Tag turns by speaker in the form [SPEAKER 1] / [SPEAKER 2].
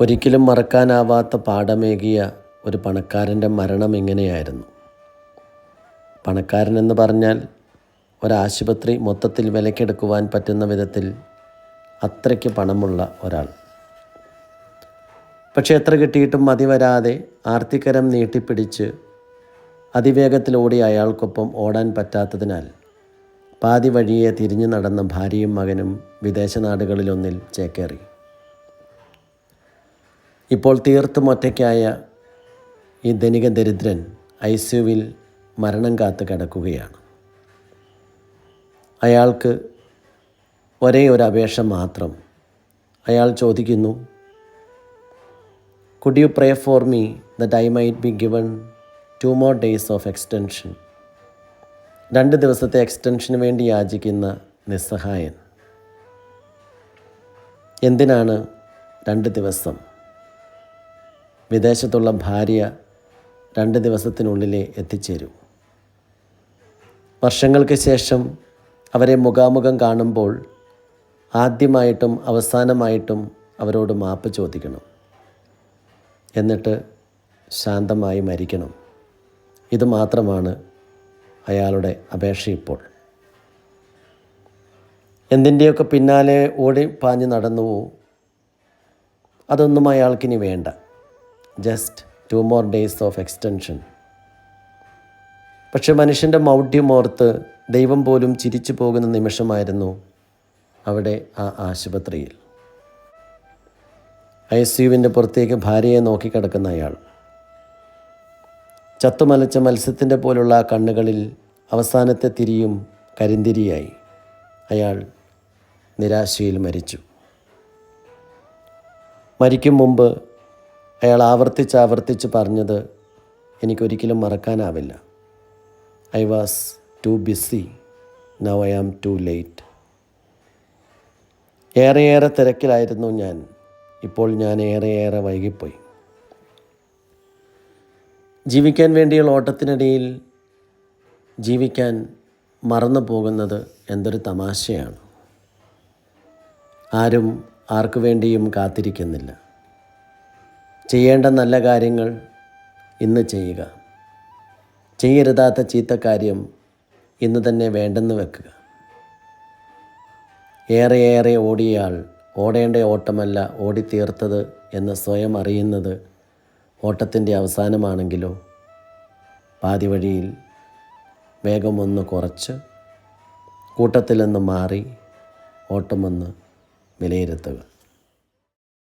[SPEAKER 1] ഒരിക്കലും മറക്കാനാവാത്ത പാഠമേകിയ ഒരു പണക്കാരന്റെ മരണം എങ്ങനെയായിരുന്നു പണക്കാരൻ എന്ന് പറഞ്ഞാൽ ഒരാശുപത്രി മൊത്തത്തിൽ വിലക്കെടുക്കുവാൻ പറ്റുന്ന വിധത്തിൽ അത്രയ്ക്ക് പണമുള്ള ഒരാൾ. പക്ഷെ എത്ര കിട്ടിയിട്ടും മതി വരാതെ ആർത്തിക്കരം നീട്ടിപ്പിടിച്ച് അതിവേഗത്തിൽ ഓടി അയാൾക്കൊപ്പം ഓടാൻ പറ്റാത്തതിനാൽ പാതി വഴിയെ തിരിഞ്ഞു നടന്ന ഭാര്യയും മകനും വിദേശ നാടുകളിലൊന്നിൽ ചേക്കേറി. ഇപ്പോൾ തീർത്തും ഒറ്റയ്ക്കായ ഈ ധനിക ദരിദ്രൻ ഐ സിയുവിൽ മരണം കാത്ത് കിടക്കുകയാണ്. അയാൾക്ക് ഒരേ ഒരു അപേക്ഷ മാത്രം. അയാൾ ചോദിക്കുന്നു could you pray for me that I might be given two more days of extension രണ്ട് ദിവസത്തെ എക്സ്റ്റൻഷന് വേണ്ടി യാചിക്കുന്ന നിസ്സഹായൻ. എന്തിനാണ് രണ്ട് ദിവസം? വിദേശത്തുള്ള ഭാര്യ രണ്ട് ദിവസത്തിനുള്ളിലേ എത്തിച്ചേരും. വർഷങ്ങൾക്ക് ശേഷം അവരെ മുഖാമുഖം കാണുമ്പോൾ ആദ്യമായിട്ടും അവസാനമായിട്ടും അവരോട് മാപ്പ് ചോദിക്കണം. എന്നിട്ട് ശാന്തമായി മരിക്കണം. ഇത് മാത്രമാണ് അയാളുടെ അപേക്ഷ ഇപ്പോൾ. എന്തിന്റെയൊക്കെ പിന്നാലെ ഓടി പാഞ്ഞ് നടന്നുവോ? അതൊന്നും അയാൾക്കിനി വേണ്ട. Just two more days of extension പക്ഷെ മനുഷ്യന്റെ മൗഢ്യമോർത്ത് ദൈവം പോലും ചിരിച്ചു പോകുന്ന നിമിഷമായിരുന്നു അവിടെ ആ ആശുപത്രിയിൽ. ഐ എസ് യുവിന്റെ പുറത്തേക്ക് ഭാര്യയെ നോക്കിക്കിടക്കുന്ന അയാൾ. ചത്തുമലച്ച മത്സ്യത്തിന്റെ പോലുള്ള കണ്ണുകളിൽ അവസാനത്തെ തിരിയും കരിന്തിരിയായി. അയാൾ നിരാശയിൽ മരിച്ചു. മരിക്കും മുമ്പ് അയാൾ ആവർത്തിച്ച് ആവർത്തിച്ച് പറഞ്ഞത് എനിക്കൊരിക്കലും മറക്കാനാവില്ല. I was too busy now I am too late ഏറെയേറെ തിരക്കിലായിരുന്നു ഞാൻ. ഇപ്പോൾ ഞാൻ ഏറെയേറെ വൈകിപ്പോയി. ജീവിക്കാൻ വേണ്ടിയുള്ള ഓട്ടത്തിനിടയിൽ ജീവിക്കാൻ മറന്നു പോകുന്നത് എന്തൊരു തമാശയാണ്. ആരും ആർക്കു വേണ്ടിയും കാത്തിരിക്കുന്നില്ല. ചെയ്യേണ്ട നല്ല കാര്യങ്ങൾ ഇന്ന് ചെയ്യുക. ചെയ്യരുതാത്ത ചീത്ത കാര്യം ഇന്ന് തന്നെ വേണ്ടെന്ന് വെക്കുക. ഏറെ ഏറെ ഓടിയയാൾ ഓടേണ്ട ഓട്ടമല്ല ഓടിത്തീർത്തത് എന്ന് സ്വയം അറിയുന്നത് ഓട്ടത്തിന്റെ അവസാനമാണെങ്കിലോ? പാതി വഴിയിൽ വേഗമൊന്ന് കുറച്ച് കൂട്ടത്തിൽ നിന്ന് മാറി ഓട്ടമൊന്ന് വിലയിരുത്തുക.